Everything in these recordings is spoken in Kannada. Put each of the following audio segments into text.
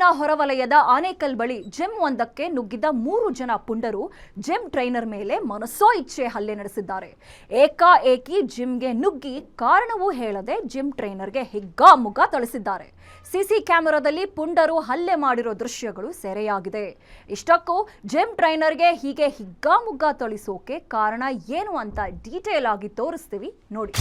ಬೆಂಗಳೂರಿನ ಹೊರವಲಯದ ಆನೇಕಲ್ ಬಳಿ ಜಿಮ್ ಒಂದಕ್ಕೆ ನುಗ್ಗಿದ ಮೂರು ಜನ ಪುಂಡರು ಜಿಮ್ ಟ್ರೈನರ್ ಮೇಲೆ ಮನಸೋ ಇಚ್ಛೆ ಹಲ್ಲೆ ನಡೆಸಿದ್ದಾರೆ. ಏಕಾಏಕಿ ಜಿಮ್ಗೆ ನುಗ್ಗಿ ಕಾರಣವೂ ಹೇಳದೆ ಜಿಮ್ ಟ್ರೈನರ್ಗೆ ಹೆಗ್ಗಾಮುಗ್ಗ ಥಳಿಸಿದ್ದಾರೆ. ಸಿಸಿ ಕ್ಯಾಮೆರಾದಲ್ಲಿ ಪುಂಡರು ಹಲ್ಲೆ ಮಾಡಿರೋ ದೃಶ್ಯಗಳು ಸೆರೆಯಾಗಿದೆ. ಇಷ್ಟಕ್ಕೂ ಜಿಮ್ ಟ್ರೈನರ್ಗೆ ಹೀಗೆ ಹಿಗ್ಗಾಮುಗ್ಗ ಥಳಿಸೋಕೆ ಕಾರಣ ಏನು ಅಂತ ಡೀಟೇಲ್ ಆಗಿ ತೋರಿಸ್ತೀವಿ ನೋಡಿ.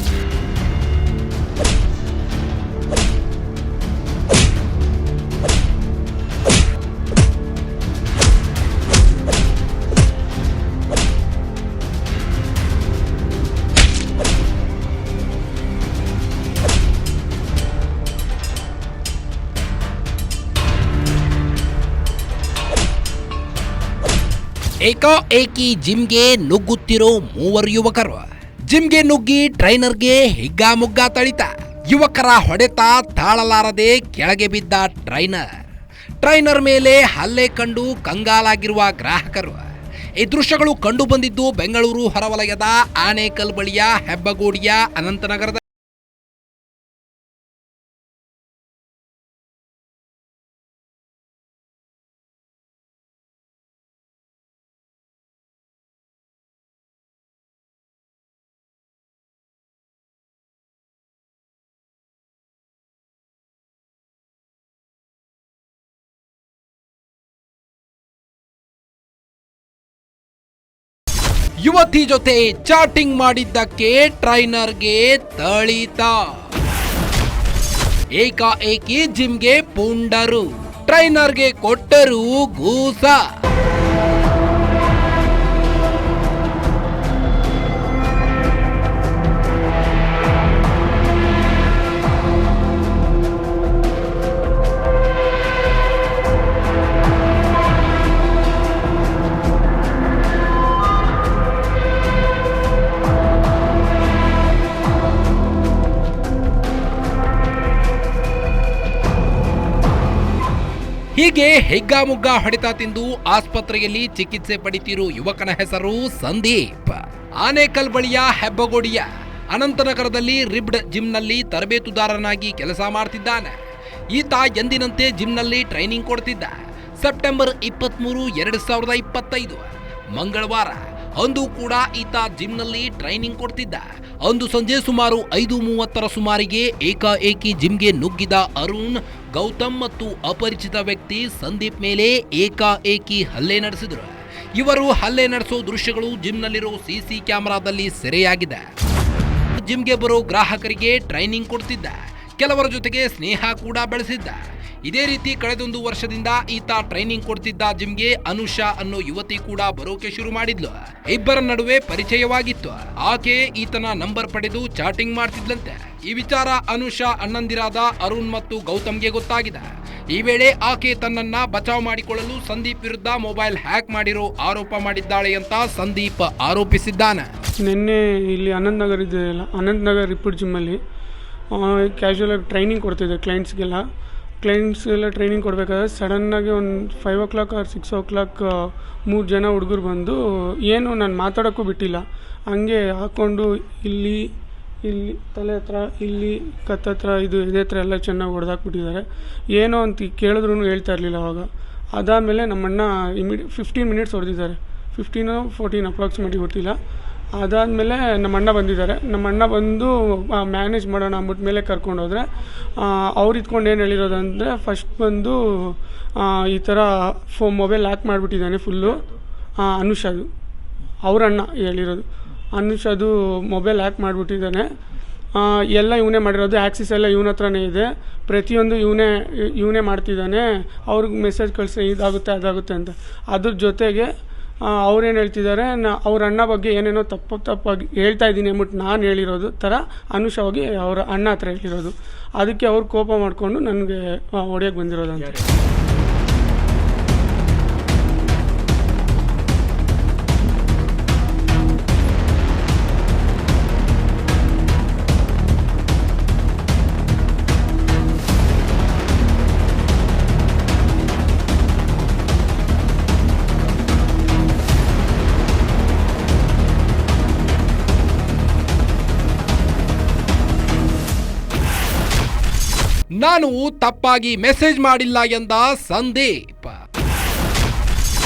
ಏಕಾಏಕಿ ಜಿಮ್ಗೆ ನುಗ್ಗುತ್ತಿರೋ ಮೂವರು ಯುವಕರು. ಜಿಮ್ಗೆ ನುಗ್ಗಿ ಟ್ರೈನರ್ಗೆ ಹಿಗ್ಗಾಮುಗ್ಗಾ ತಳಿತ. ಯುವಕರ ಹೊಡೆತ ತಾಳಲಾರದೆ ಕೆಳಗೆ ಬಿದ್ದ ಟ್ರೈನರ್. ಟ್ರೈನರ್ ಮೇಲೆ ಹಲ್ಲೆ ಕಂಡು ಕಂಗಾಲಾಗಿರುವ ಗ್ರಾಹಕರು. ಈ ದೃಶ್ಯಗಳು ಕಂಡು ಬಂದಿದ್ದು ಬೆಂಗಳೂರು ಹೊರವಲಯದ ಆನೇಕಲ್ ಬಳಿಯ ಹೆಬ್ಬಗೋಡಿಯ ಅನಂತನಗರದ ಯುವತಿ ಜೊತೆ ಚಾಟಿಂಗ್ ಮಾಡಿದ್ದಕ್ಕೆ ಟ್ರೈನರ್ಗೆ ತಳಿತ. ಏಕಾಏಕಿ ಜಿಮ್ಗೆ ಪುಂಡರು. ಟ್ರೈನರ್ಗೆ ಕೊಟ್ಟರು ಗೂಸ. ಹೀಗೆ ಹೆಗ್ಗಾಮುಗ್ಗಾ ಹೊಡೆತ ತಿಂದು ಆಸ್ಪತ್ರೆಯಲ್ಲಿ ಚಿಕಿತ್ಸೆ ಪಡಿತಿರೋ ಯುವಕನ ಹೆಸರು ಸಂದೀಪ್. ಆನೇಕಲ್ ಬಳಿಯ ಹೆಬ್ಬಗೋಡಿಯ ಅನಂತನಗರದಲ್ಲಿ ರಿಬ್ಡ್ ಜಿಮ್ನಲ್ಲಿ ತರಬೇತುದಾರನಾಗಿ ಕೆಲಸ ಮಾಡ್ತಿದ್ದಾನೆ. ಈತ ಎಂದಿನಂತೆ ಜಿಮ್ನಲ್ಲಿ ಟ್ರೈನಿಂಗ್ ಕೊಡ್ತಿದ್ದ. ಸೆಪ್ಟೆಂಬರ್ ಇಪ್ಪತ್ತ್ಮೂರು ಎರಡು ಸಾವಿರದ ಇಪ್ಪತ್ತೈದು. ಮಂಗಳವಾರ ಅಂದು ಕೂಡ ಈತ ಜಿಮ್ನಲ್ಲಿ ಟ್ರೈನಿಂಗ್ ಕೊಡ್ತಿದ್ದ. ಅಂದು ಸಂಜೆ ಸುಮಾರು ಐದು ಮೂವತ್ತರ ಸುಮಾರಿಗೆ ಏಕಾಏಕಿ ಜಿಮ್ಗೆ ನುಗ್ಗಿದ ಅರುಣ್, ಗೌತಮ್ ಮತ್ತು ಅಪರಿಚಿತ ವ್ಯಕ್ತಿ ಸಂದೀಪ್ ಮೇಲೆ ಏಕಾಏಕಿ ಹಲ್ಲೆ ನಡೆಸಿದರು. ಇವರು ಹಲ್ಲೆ ನಡೆಸೋ ದೃಶ್ಯಗಳು ಜಿಮ್ನಲ್ಲಿರೋ ಸಿಸಿ ಕ್ಯಾಮೆರಾದಲ್ಲಿ ಸೆರೆಯಾಗಿದೆ ಜಿಮ್ಗೆ ಬರೋ ಗ್ರಾಹಕರಿಗೆ ಟ್ರೈನಿಂಗ್ ಕೊಡ್ತಿದ್ದ. ಕೆಲವರ ಜೊತೆಗೆ ಸ್ನೇಹ ಕೂಡ ಬೆಳೆಸಿದ್ದ. ಇದೇ ರೀತಿ ಕಳೆದೊಂದು ವರ್ಷದಿಂದ ಈತ ಟ್ರೈನಿಂಗ್ ಕೊಡ್ತಿದ್ದ ಜಿಮ್ಗೆ ಅನುಷಾ ಅನ್ನೋ ಯುವತಿ ಕೂಡ ಬರೋಕೆ ಶುರು ಮಾಡಿದ್ಲು. ಇಬ್ಬರ ನಡುವೆ ಪರಿಚಯವಾಗಿತ್ತು. ಆಕೆ ಈತನ ನಂಬರ್ ಪಡೆದು ಚಾಟಿಂಗ್ ಮಾಡ್ತಿದ್ಲಂತೆ. ಈ ವಿಚಾರ ಅನುಷಾ ಅಣ್ಣಂದಿರಾದ ಅರುಣ್ ಮತ್ತು ಗೌತಮ್ಗೆ ಗೊತ್ತಾಗಿದೆ. ಈ ವೇಳೆ ಆಕೆ ತನ್ನನ್ನ ಬಚಾವ್ ಮಾಡಿಕೊಳ್ಳಲು ಸಂದೀಪ್ ವಿರುದ್ಧ ಮೊಬೈಲ್ ಹ್ಯಾಕ್ ಮಾಡಿರೋ ಆರೋಪ ಮಾಡಿದ್ದಾಳೆ ಅಂತ ಸಂದೀಪ್ ಆರೋಪಿಸಿದ್ದಾನೆ. ನಿನ್ನೆ ಇಲ್ಲಿ ಅನಂತ್ ನಗರ್ ಇದೆಯಲ್ಲ ಅನಂತ್ ನಗರ್ ರಿಪೋರ್ಟ್ ಜಿಮ್ಮಲ್ಲಿ ಕ್ಯಾಶುವಲಾಗಿ ಟ್ರೈನಿಂಗ್ ಕೊಡ್ತಿದ್ದೆ ಕ್ಲೈಂಟ್ಸ್ಗೆಲ್ಲ ಕ್ಲೈಂಟ್ಸ್ಗೆಲ್ಲ ಟ್ರೈನಿಂಗ್ ಕೊಡಬೇಕಾದ್ರೆ ಸಡನ್ನಾಗಿ ಒಂದು five o'clock or six o'clock ಮೂರು ಜನ ಹುಡುಗರು ಬಂದು, ಏನು ನಾನು ಮಾತಾಡೋಕ್ಕೂ ಬಿಟ್ಟಿಲ್ಲ. ಹಂಗೆ ಹಾಕ್ಕೊಂಡು ಇಲ್ಲಿ ಇಲ್ಲಿ ತಲೆ ಹತ್ರ, ಇಲ್ಲಿ ಕತ್ತ ಹತ್ರ, ಇದು ಎದೆ ಹತ್ರ ಎಲ್ಲ ಚೆನ್ನಾಗಿ ಹೊಡೆದಾಕ್ಬಿಟ್ಟಿದ್ದಾರೆ ಏನೋ ಅಂತ ಕೇಳಿದ್ರು ಹೇಳ್ತಾ ಇರಲಿಲ್ಲ ಅವಾಗ. ಅದಾದಮೇಲೆ ನಮ್ಮಣ್ಣ ಇಮಿಡಿ ಫಿಫ್ಟೀನ್ ಮಿನಿಟ್ಸ್ ಹೊಡೆದಿದ್ದಾರೆ. ಫಿಫ್ಟೀನು ಫೋರ್ಟೀನ್ ಅಪ್ರಾಕ್ಸಿಮೇಟ್ಲಿ ಗೊತ್ತಿಲ್ಲ. ಅದಾದಮೇಲೆ ನಮ್ಮ ಅಣ್ಣ ಬಂದಿದ್ದಾರೆ. ನಮ್ಮ ಅಣ್ಣ ಬಂದು ಮ್ಯಾನೇಜ್ ಮಾಡೋಣ ಅಂದ್ಬಿಟ್ಟು ಮೇಲೆ ಕರ್ಕೊಂಡು ಹೋದರೆ ಅವ್ರು ಇದ್ಕೊಂಡು ಏನು ಹೇಳಿರೋದಂದರೆ ಫಸ್ಟ್ ಬಂದು ಈ ಥರ ಫೋ ಮೊಬೈಲ್ ಹ್ಯಾಕ್ ಮಾಡಿಬಿಟ್ಟಿದ್ದಾನೆ ಫುಲ್ಲು ಅನುಷದು. ಅವ್ರ ಅಣ್ಣ ಹೇಳಿರೋದು. ಅನುಷದು ಮೊಬೈಲ್ ಹ್ಯಾಕ್ ಮಾಡಿಬಿಟ್ಟಿದ್ದಾನೆ. ಎಲ್ಲ ಇವನೇ ಮಾಡಿರೋದು. ಆ್ಯಕ್ಸಿಸ್ ಎಲ್ಲ ಇವನ ಹತ್ರನೇ ಇದೆ. ಪ್ರತಿಯೊಂದು ಇವನೇ ಇವನೇ ಮಾಡ್ತಿದ್ದಾನೆ. ಅವ್ರಿಗೆ ಮೆಸೇಜ್ ಕಳಿಸಿ ಇದಾಗುತ್ತೆ, ಅದಾಗುತ್ತೆ ಅಂತ. ಅದ್ರ ಜೊತೆಗೆ ಅವ್ರೇನು ಹೇಳ್ತಿದ್ದಾರೆ, ನಾ ಅವ್ರ ಅಣ್ಣ ಬಗ್ಗೆ ಏನೇನೋ ತಪ್ಪು ತಪ್ಪಾಗಿ ಹೇಳ್ತಾ ಇದ್ದೀನಿ ಅಂದ್ಬಿಟ್ಟು ನಾನು ಹೇಳಿರೋದು ಥರ ಅನುಷವಾಗಿ ಅವರ ಅಣ್ಣ ಹತ್ರ ಹೇಳಿರೋದು. ಅದಕ್ಕೆ ಅವ್ರು ಕೋಪ ಮಾಡಿಕೊಂಡು ನನಗೆ ಹೊಡೆಯೋಕ್ಕೆ ಬಂದಿರೋದು ಅಂತ ನಾನ್ ತಪ್ಪಾಗಿ ಮೆಸೇಜ್ ಮಾಡಿಲ್ಲ ಎಂದ ಸಂದೀಪ್.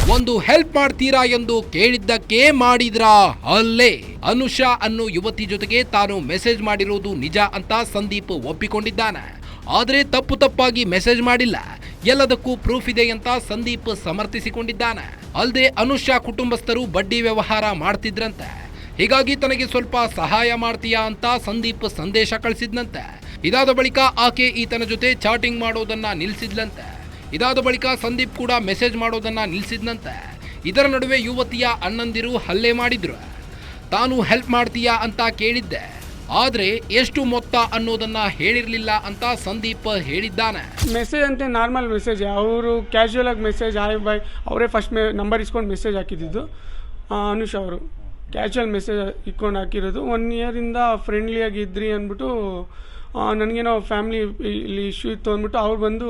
ಒಂದು ಹೆಲ್ಪ್ ಮಾಡ್ತೀರಾ ಎಂದು ಕೇಳಿದ್ದಕ್ಕೆ ಮಾಡಿದ್ರಾ ಅಲ್ಲೇ. ಅನುಷಾ ಅನ್ನೋ ಯುವತಿ ಜೊತೆಗೆ ತಾನು ಮೆಸೇಜ್ ಮಾಡಿರುವುದು ನಿಜ ಅಂತ ಸಂದೀಪ್ ಒಪ್ಪಿಕೊಂಡಿದ್ದಾನೆ. ಆದರೆ ತಪ್ಪು ತಪ್ಪಾಗಿ ಮೆಸೇಜ್ ಮಾಡಿಲ್ಲ. ಎಲ್ಲದಕ್ಕೂ ಪ್ರೂಫ್ ಇದೆ ಅಂತ ಸಂದೀಪ್ ಸಮರ್ಥಿಸಿಕೊಂಡಿದ್ದಾನೆ. ಅಲ್ಲದೆ ಅನುಷಾ ಕುಟುಂಬಸ್ಥರು ಬಡ್ಡಿ ವ್ಯವಹಾರ ಮಾಡ್ತಿದ್ರಂತೆ. ಹೀಗಾಗಿ ತನಗೆ ಸ್ವಲ್ಪ ಸಹಾಯ ಮಾಡ್ತೀಯಾ? ಅಂತ ಸಂದೀಪ್ ಸಂದೇಶ ಕಳಿಸಿದ್ನಂತೆ. ಇದಾದ ಬಳಿಕ ಆಕೆ ಈತನ ಜೊತೆ ಚಾಟಿಂಗ್ ಮಾಡೋದನ್ನ ನಿಲ್ಲಿಸಿದ್ಲಂತೆ ಇದಾದ ಬಳಿಕ ಸಂದೀಪ್ ಕೂಡ ಮೆಸೇಜ್ ಮಾಡೋದನ್ನ ನಿಲ್ಲಿಸಿದ್ನಂತೆ ಇದರ ನಡುವೆ ಯುವತಿಯ ಅಣ್ಣಂದಿರು ಹಲ್ಲೆ ಮಾಡಿದ್ರು. ತಾನು ಹೆಲ್ಪ್ ಮಾಡ್ತೀಯಾ ಅಂತ ಕೇಳಿದ್ದೆ. ಆದ್ರೆ ಎಷ್ಟು ಮೊತ್ತ ಅನ್ನೋದನ್ನ ಹೇಳಿರ್ಲಿಲ್ಲ ಅಂತ ಸಂದೀಪ್ ಹೇಳಿದ್ದಾನೆ. ಮೆಸೇಜ್ ಅಂತ ನಾರ್ಮಲ್ ಮೆಸೇಜ್. ಅವರು ಕ್ಯಾಶುಯಲ್ ಆಗಿ ಮೆಸೇಜ್ ಹಾಯ್ ಬಾಯ್ ಅವರೇ ಫಸ್ಟ್ ಮೆ ನಂಬರ್ ಇಸ್ಕೊಂಡು ಮೆಸೇಜ್ ಹಾಕಿದ್ದು ಅನುಷ್ ಅವರು ಕ್ಯಾಶುಯಲ್ ಮೆಸೇಜ್ ಇಟ್ಕೊಂಡು ಹಾಕಿರೋದು. ಒನ್ ಇಯರಿಂದ ಫ್ರೆಂಡ್ಲಿಯಾಗಿ ಇದ್ರಿ ಅಂದ್ಬಿಟ್ಟು ನನಗೇನೋ ಫ್ಯಾಮಿಲಿ ಇಲ್ಲಿ ಇಶ್ಯೂ ಇತ್ತು ಅಂದ್ಬಿಟ್ಟು ಅವ್ರು ಬಂದು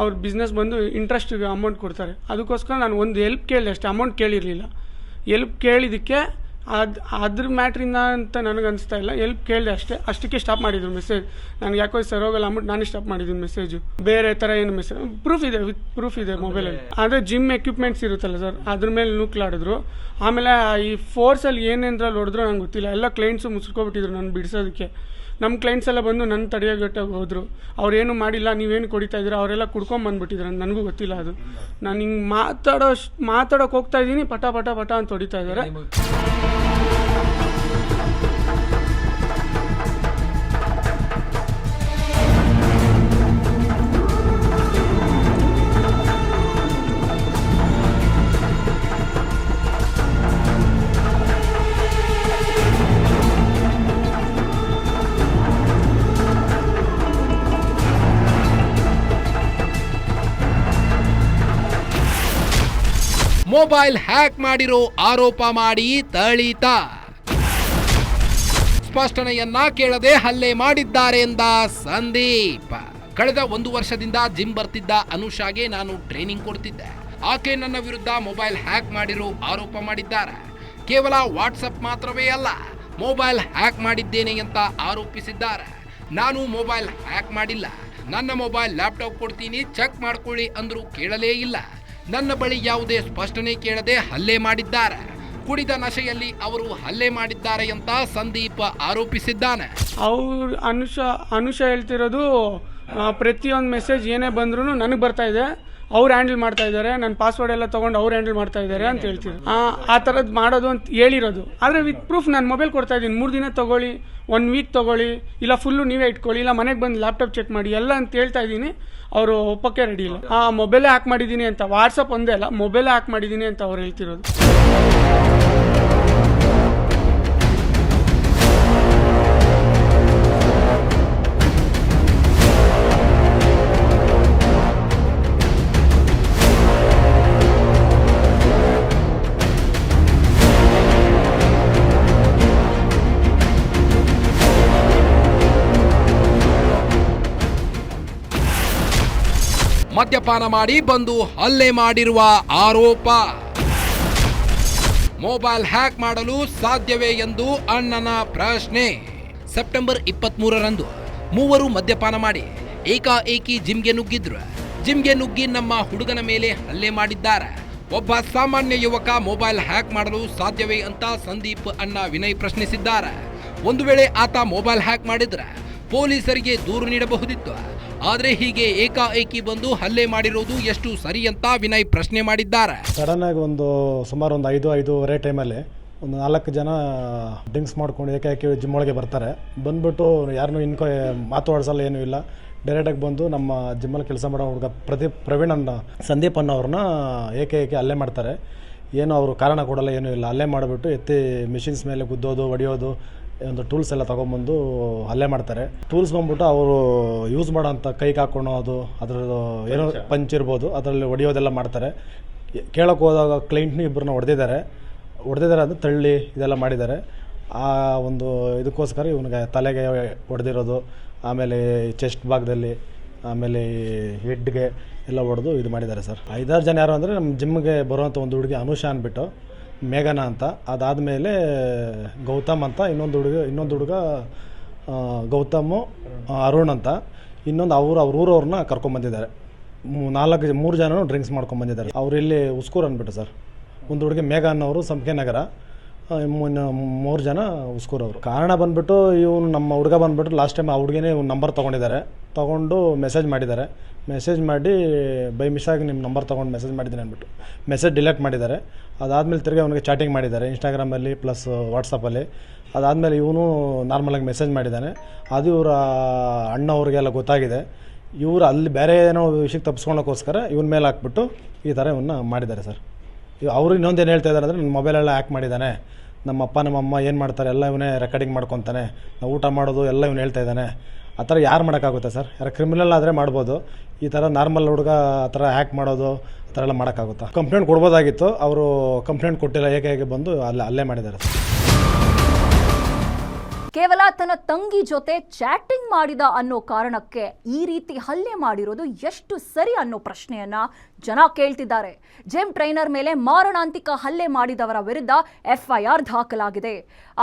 ಅವ್ರ ಬಿಸ್ನೆಸ್ ಬಂದು ಇಂಟ್ರೆಸ್ಟಿಗೆ ಅಮೌಂಟ್ ಕೊಡ್ತಾರೆ. ಅದಕ್ಕೋಸ್ಕರ ನಾನು ಒಂದು ಹೆಲ್ಪ್ ಕೇಳಿದೆ ಅಷ್ಟೇ ಅಮೌಂಟ್ ಕೇಳಿರಲಿಲ್ಲ. ಎಲ್ಪ್ ಕೇಳಿದ್ದಕ್ಕೆ ಅದು ಅದ್ರ ಮ್ಯಾಟ್ರಿಂದ ಅಂತ ನನಗೆ ಅನಿಸ್ತಾ ಇಲ್ಲ. ಎಲ್ಪ್ ಕೇಳಿದೆ ಅಷ್ಟೇ. ಅಷ್ಟಕ್ಕೆ ಸ್ಟಾಪ್ ಮಾಡಿದ್ರು ಮೆಸೇಜ್ ನನಗೆ ಯಾಕೋ ಸರ್ ಹೋಗಲ್ಲ ಅಂದ್ಬಿಟ್ಟು ನಾನೇ ಸ್ಟಾಪ್ ಮಾಡಿದ್ದೀನಿ ಮೆಸೇಜು ಬೇರೆ ಥರ ಏನು ಮೆಸೇಜ್ ಪ್ರೂಫ್ ಇದೆ ವಿತ್ ಪ್ರೂಫ್ ಇದೆ ಮೊಬೈಲಲ್ಲಿ ಆದರೆ ಜಿಮ್ ಎಕ್ವಿಪ್ಮೆಂಟ್ಸ್ ಇರುತ್ತಲ್ಲ ಸರ್ ಅದ್ರ ಮೇಲೆ ನೂಕ್ಲಾಡಿದ್ರು. ಆಮೇಲೆ ಈ ಫೋರ್ಸಲ್ಲಿ ಏನೇನ್ರಲ್ಲಿ ಹೊಡೆದ್ರು ನಂಗೆ ಗೊತ್ತಿಲ್ಲ. ಎಲ್ಲ ಕ್ಲೈಂಟ್ಸು ಮುಸ್ಕೊಬಿಟ್ಟಿದ್ರು ನಾನು ಬಿಡಿಸೋದಕ್ಕೆ. ನಮ್ಮ ಕ್ಲೈಂಟ್ಸ್ ಎಲ್ಲ ಬಂದು ನನ್ನ ತಡೆಯೋಗಟ್ಟಾಗಿ ಹೋದರು. ಅವ್ರೇನು ಮಾಡಿಲ್ಲ, ನೀವೇನು ಕೊಡಿತಾ ಇದ್ದೀರಾ, ಅವರೆಲ್ಲ ಕುಡ್ಕೊಂಬಂದ್ಬಿಟ್ಟಿದ್ರು ನನಗೂ ಗೊತ್ತಿಲ್ಲ ಅದು. ನಾನು ಹಿಂಗೆ ಮಾತಾಡೋ ಮಾತಾಡೋಕೆ ಹೋಗ್ತಾ ಇದ್ದೀನಿ, ಪಟ ಪಟ ಪಟ ಅಂತ ಹೊಡಿತಾ ಇದ್ದಾರೆ. ಮೊಬೈಲ್ ಹ್ಯಾಕ್ ಮಾಡಿರೋ ಆರೋಪ ಮಾಡಿ ತಳಿತ. ಸ್ಪಷ್ಟನೆಯನ್ನ ಕೇಳದೆ ಹಲ್ಲೆ ಮಾಡಿದ್ದಾರೆ ಎಂದ ಸಂದೀಪ್. ಕಳೆದ ಒಂದು ವರ್ಷದಿಂದ ಜಿಮ್ ಬರ್ತಿದ್ದ ಅನುಷಾಗೆ ನಾನು ಟ್ರೈನಿಂಗ್ ಕೊಡ್ತಿದ್ದೆ. ಆಕೆ ನನ್ನ ವಿರುದ್ಧ ಮೊಬೈಲ್ ಹ್ಯಾಕ್ ಮಾಡಿರೋ ಆರೋಪ ಮಾಡಿದ್ದಾರೆ. ಕೇವಲ ವಾಟ್ಸಪ್ ಮಾತ್ರವೇ ಅಲ್ಲ, ಮೊಬೈಲ್ ಹ್ಯಾಕ್ ಮಾಡಿದ್ದೇನೆ ಅಂತ ಆರೋಪಿಸಿದ್ದಾರೆ. ನಾನು ಮೊಬೈಲ್ ಹ್ಯಾಕ್ ಮಾಡಿಲ್ಲ. ನನ್ನ ಮೊಬೈಲ್ ಲ್ಯಾಪ್ಟಾಪ್ ಕೊಡ್ತೀನಿ, ಚೆಕ್ ಮಾಡ್ಕೊಳ್ಳಿ ಅಂದರೂ ಕೇಳಲೇ ಇಲ್ಲ. ನನ್ನ ಬಳಿ ಯಾವುದೇ ಸ್ಪಷ್ಟನೆ ಕೇಳದೆ ಹಲ್ಲೆ ಮಾಡಿದ್ದಾರೆ. ಕುಡಿದ ನಶೆಯಲ್ಲಿ ಅವರು ಹಲ್ಲೆ ಮಾಡಿದ್ದಾರೆ ಅಂತ ಸಂದೀಪ್ ಆರೋಪಿಸಿದ್ದಾನೆ. ಅವ್ರು ಅನುಷ ಅನುಷ ಹೇಳ್ತಿರೋದು ಪ್ರತಿಯೊಂದು ಮೆಸೇಜ್ ಏನೇ ಬಂದ್ರೂ ನನಗೆ ಬರ್ತಾ ಇದೆ. ಅವ್ರು ಹ್ಯಾಂಡಲ್ ಮಾಡ್ತಾ ಇದ್ದಾರೆ ನನ್ನ ಪಾಸ್ವರ್ಡ್ ಎಲ್ಲ ತೊಗೊಂಡು ಅವ್ರು ಹ್ಯಾಂಡಲ್ ಮಾಡ್ತಾ ಇದ್ದಾರೆ ಅಂತ ಹೇಳ್ತಿದ್ರು. ಆ, ಥರದ್ದು ಮಾಡೋದು ಅಂತ ಹೇಳಿರೋದು. ಆದರೆ ವಿತ್ ಪ್ರೂಫ್ ನಾನು ಮೊಬೈಲ್ ಕೊಡ್ತಾ ಇದ್ದೀನಿ. ಮೂರು ದಿನ ತೊಗೊಳ್ಳಿ ಒನ್ ವೀಕ್ ತೊಗೊಳ್ಳಿ ಇಲ್ಲ ಫುಲ್ಲು ನೀವೇ ಇಟ್ಕೊಳ್ಳಿ ಇಲ್ಲ ಮನೆಗೆ ಬಂದು ಲ್ಯಾಪ್ಟಾಪ್ ಚೆಕ್ ಮಾಡಿ ಎಲ್ಲ ಅಂತ ಹೇಳ್ತಾ ಇದ್ದೀನಿ. ಅವರು ಒಪ್ಪಕ್ಕೆ ರೆಡಿ ಇಲ್ಲ. ಆ ಮೊಬೈಲೇ ಹ್ಯಾಕ್ ಮಾಡಿದ್ದೀನಿ ಅಂತ ವಾಟ್ಸಪ್ ಒಂದೇ ಅಲ್ಲ ಮೊಬೈಲೇ ಹ್ಯಾಕ್ ಮಾಡಿದ್ದೀನಿ ಅಂತ ಅವ್ರು ಹೇಳ್ತಿರೋದು. ಮದ್ಯಪಾನ ಮಾಡಿ ಬಂದು ಹಲ್ಲೆ ಮಾಡಿರುವ ಆರೋಪ. ಮೊಬೈಲ್ ಹ್ಯಾಕ್ ಮಾಡಲು ಸಾಧ್ಯವೇ ಎಂದು ಅಣ್ಣನ ಪ್ರಶ್ನೆ. ಸೆಪ್ಟೆಂಬರ್ ಇಪ್ಪತ್ಮೂರರಂದು ಮೂವರು ಮದ್ಯಪಾನ ಮಾಡಿ ಏಕಾಏಕಿ ಜಿಮ್ಗೆ ನುಗ್ಗಿದ್ರು. ಜಿಮ್ಗೆ ನುಗ್ಗಿ ನಮ್ಮ ಹುಡುಗನ ಮೇಲೆ ಹಲ್ಲೆ ಮಾಡಿದ್ದಾರೆ. ಒಬ್ಬ ಸಾಮಾನ್ಯ ಯುವಕ ಮೊಬೈಲ್ ಹ್ಯಾಕ್ ಮಾಡಲು ಸಾಧ್ಯವೇ ಅಂತ ಸಂದೀಪ್ ಅಣ್ಣ ವಿನಯ್ ಪ್ರಶ್ನಿಸಿದ್ದಾರೆ. ಒಂದು ವೇಳೆ ಆತ ಮೊಬೈಲ್ ಹ್ಯಾಕ್ ಮಾಡಿದ್ರೆ ಪೊಲೀಸರಿಗೆ ದೂರು ನೀಡಬಹುದಿತ್ತು. ಆದ್ರೆ ಹೀಗೆ ಏಕಾಏಕಿ ಬಂದು ಹಲ್ಲೆ ಮಾಡಿರೋದು ಎಷ್ಟು ಸರಿ ಅಂತ ವಿನಯ್ ಪ್ರಶ್ನೆ ಮಾಡಿದ್ದಾರೆ. ಸಡನ್ನಾಗಿ ಒಂದು ಸುಮಾರು ಒಂದು ಐದು, ಐದೂವರೆ ಟೈಮಲ್ಲಿ ಒಂದು ನಾಲ್ಕು ಜನ ಡ್ರಿಂಕ್ಸ್ ಮಾಡ್ಕೊಂಡು ಏಕಾಏಕಿ ಜಿಮ್ ಒಳಗೆ ಬರ್ತಾರೆ. ಬಂದ್ಬಿಟ್ಟು ಯಾರನ್ನೂ ಇನ್ಕೊ, ಮಾತಾಡ್ಸಲ್ಲ, ಏನೂ ಇಲ್ಲ. ಡೈರೆಕ್ಟಾಗಿ ಬಂದು ನಮ್ಮ ಜಿಮ್ಮಲ್ಲಿ ಕೆಲಸ ಮಾಡೋ ಹುಡುಗ ಪ್ರದೀಪ್, ಪ್ರವೀಣ್ ಅನ್ನ, ಸಂದೀಪ್ ಅನ್ನೋರನ್ನ ಏಕಾಏಕಿ ಅಲ್ಲೇ ಮಾಡ್ತಾರೆ. ಏನು ಅವರು ಕಾರಣ ಕೊಡಲ್ಲ, ಏನೂ ಇಲ್ಲ. ಅಲ್ಲೇ ಮಾಡಿಬಿಟ್ಟು ಎತ್ತಿ ಮಿಷಿನ್ಸ್ ಮೇಲೆ ಗುದ್ದೋದು, ಹೊಡೆಯೋದು ಒಂದು ಟೂಲ್ಸ್ ಎಲ್ಲ ತೊಗೊಂಬಂದು ಹಲ್ಲೆ ಮಾಡ್ತಾರೆ. ಟೂಲ್ಸ್ ಬಂದ್ಬಿಟ್ಟು ಅವರು ಯೂಸ್ ಮಾಡೋಂಥ ಕೈಗೆ ಅದು ಅದರದ್ದು ಏನೋ ಪಂಚ್. ಇರ್ಬೋದು ಅದರಲ್ಲಿ ಹೊಡೆಯೋದೆಲ್ಲ ಮಾಡ್ತಾರೆ. ಕೇಳೋಕೆ ಹೋದಾಗ ಕ್ಲೈಂಟ್ನೂ ಇಬ್ಬರನ್ನ ಹೊಡೆದಿದ್ದಾರೆ ಹೊಡೆದಿದ್ದಾರೆ ಅದು ತಳ್ಳಿ ಇದೆಲ್ಲ ಮಾಡಿದ್ದಾರೆ. ಆ ಒಂದು ಇದಕ್ಕೋಸ್ಕರ ಇವನಿಗೆ ತಲೆಗೆ ಹೊಡೆದಿರೋದು ಆಮೇಲೆ ಚೆಸ್ಟ್ ಭಾಗದಲ್ಲಿ ಆಮೇಲೆ ಹೆಡ್ಗೆ ಎಲ್ಲ ಹೊಡೆದು ಇದು ಮಾಡಿದ್ದಾರೆ ಸರ್. ಐದಾರು ಜನ ಯಾರು ಅಂದರೆ ನಮ್ಮ ಜಿಮ್ಗೆ ಬರುವಂಥ ಒಂದು ಹುಡುಗಿ ಅನುಷಾ ಅಂದ್ಬಿಟ್ಟು. ಮೇಘನಾ ಅಂತ. ಅದಾದಮೇಲೆ ಗೌತಮ್ ಅಂತ, ಇನ್ನೊಂದು ಹುಡುಗ ಇನ್ನೊಂದು ಹುಡುಗ ಗೌತಮ್ ಅರುಣ್ ಅಂತ. ಇನ್ನೊಂದು ಅವರು, ಅವ್ರ ಊರವ್ರನ್ನ ಕರ್ಕೊಂಬಂದಿದ್ದಾರೆ ನಾಲ್ಕು ಮೂರು ಜನನು ಡ್ರಿಂಕ್ಸ್ ಮಾಡ್ಕೊಂಬಂದಿದ್ದಾರೆ ಅವ್ರು ಇಲ್ಲಿ ಉಸ್ಕೂರು ಅಂದ್ಬಿಟ್ಟು ಸರ್. ಒಂದು ಹುಡುಗಿ ಮೇಘ ಅನ್ನೋರು ಸಂಪಿಗೆ ನಗರ. ಮೂರು ಜನ ಉಸ್ಕೂರವರು ಕಾರಣ ಬಂದ್ಬಿಟ್ಟು ಇವನು ನಮ್ಮ ಹುಡುಗ ಬಂದ್ಬಿಟ್ಟು ಲಾಸ್ಟ್ ಟೈಮ್ ಆ ಹುಡುಗನೇ ನಂಬರ್ ತೊಗೊಂಡಿದ್ದಾರೆ. ತೊಗೊಂಡು ಮೆಸೇಜ್ ಮಾಡಿದ್ದಾರೆ. ಮೆಸೇಜ್ ಮಾಡಿ, ಬೈ ಮಿಸ್ಸಾಗಿ ನಿಮ್ಮ ನಂಬರ್ ತೊಗೊಂಡು ಮೆಸೇಜ್ ಮಾಡಿದ್ದೀನಿ ಅಂದ್ಬಿಟ್ಟು. ಮೆಸೇಜ್ ಡಿಲೀಟ್ ಮಾಡಿದ್ದಾರೆ. ಅದಾದಮೇಲೆ ತಿರ್ಗಿ ಅವನಿಗೆ ಚಾಟಿಂಗ್ ಮಾಡಿದ್ದಾರೆ. ಇನ್ಸ್ಟಾಗ್ರಾಮಲ್ಲಿ ಪ್ಲಸ್ ವಾಟ್ಸಪ್ಪಲ್ಲಿ ಅದಾದಮೇಲೆ ಇವನು ನಾರ್ಮಲಾಗಿ ಮೆಸೇಜ್ ಮಾಡಿದ್ದಾನೆ. ಅದು ಇವರ ಅಣ್ಣ ಅವ್ರಿಗೆಲ್ಲ ಗೊತ್ತಾಗಿದೆ. ಇವರು ಅಲ್ಲಿ ಬೇರೆ ಏನೋ ವಿಷಯಕ್ಕೆ ತಪ್ಪಿಸ್ಕೊಳ್ಳೋಕ್ಕೋಸ್ಕರ ಇವನ ಮೇಲೆ ಹಾಕ್ಬಿಟ್ಟು ಈ ಥರ ಇವನ್ನ ಮಾಡಿದ್ದಾರೆ ಸರ್. ಅವರು ಇನ್ನೊಂದು ಏನು ಹೇಳ್ತಾ ಇದ್ದಾರೆ ಅಂದರೆ ನನ್ನ ಮೊಬೈಲೆಲ್ಲ ಹ್ಯಾಕ್ ಮಾಡಿದ್ದಾನೆ ನಮ್ಮ ಅಪ್ಪ ನಮ್ಮ ಅಮ್ಮ ಏನು ಮಾಡ್ತಾರೆ, ಎಲ್ಲ ಇವನೇ ರೆಕಾರ್ಡಿಂಗ್ ಮಾಡ್ಕೊತಾನೆ. ನಾವು ಊಟ ಮಾಡೋದು ಎಲ್ಲ ಇವನು ಹೇಳ್ತಾ ಇದ್ದಾನೆ ಆ ಥರ ಯಾರು ಮಾಡೋಕ್ಕಾಗುತ್ತೆ ಸರ್? ಯಾರು ಕ್ರಿಮಿನಲ್ ಆದರೆ ಮಾಡ್ಬೋದು. ಈ ಥರ ನಾರ್ಮಲ್ ಹುಡುಗ ಆ ಥರ ಹ್ಯಾಕ್ ಮಾಡೋದು, ಆ ಥರ ಎಲ್ಲ ಮಾಡೋಕ್ಕಾಗುತ್ತಾ? ಕಂಪ್ಲೇಂಟ್ ಕೊಡ್ಬೋದಾಗಿತ್ತು. ಅವರು ಕಂಪ್ಲೇಂಟ್ ಕೊಟ್ಟಿಲ್ಲ ಹೇಗೆ ಹೇಗೆ ಬಂದು ಅಲ್ಲೇ ಅಲ್ಲೇ ಮಾಡಿದ್ದಾರೆ ಸರ್. ಕೇವಲ ತನ್ನ ತಂಗಿ ಜೊತೆ ಚಾಟಿಂಗ್ ಮಾಡಿದ ಅನ್ನೋ ಕಾರಣಕ್ಕೆ ಈ ರೀತಿ ಹಲ್ಲೆ ಮಾಡಿರೋದು ಎಷ್ಟು ಸರಿ ಅನ್ನೋ ಪ್ರಶ್ನೆಯನ್ನ ಜನ ಕೇಳ್ತಿದ್ದಾರೆ. ಜಿಮ್ ಟ್ರೈನರ್ ಮೇಲೆ ಮಾರಣಾಂತಿಕ ಹಲ್ಲೆ ಮಾಡಿದವರ ವಿರುದ್ಧ ಎಫ್ಐಆರ್ ದಾಖಲಾಗಿದೆ.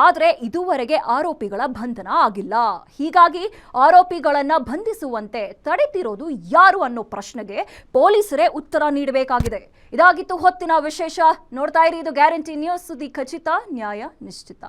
ಆದರೆ ಇದುವರೆಗೆ ಆರೋಪಿಗಳ ಬಂಧನ ಆಗಿಲ್ಲ. ಹೀಗಾಗಿ ಆರೋಪಿಗಳನ್ನ ಬಂಧಿಸುವಂತೆ ತಡೆತಿರೋದು ಯಾರು ಅನ್ನೋ ಪ್ರಶ್ನೆಗೆ ಪೊಲೀಸರೇ ಉತ್ತರ ನೀಡಬೇಕಾಗಿದೆ. ಇದಾಗಿತ್ತು ಹೊತ್ತಿನ ವಿಶೇಷ. ನೋಡ್ತಾ ಇರಿ, ಇದು ಗ್ಯಾರಂಟಿ ನ್ಯೂಸ್ ಸುದ್ದಿ ಖಚಿತ, ನ್ಯಾಯ ನಿಶ್ಚಿತ.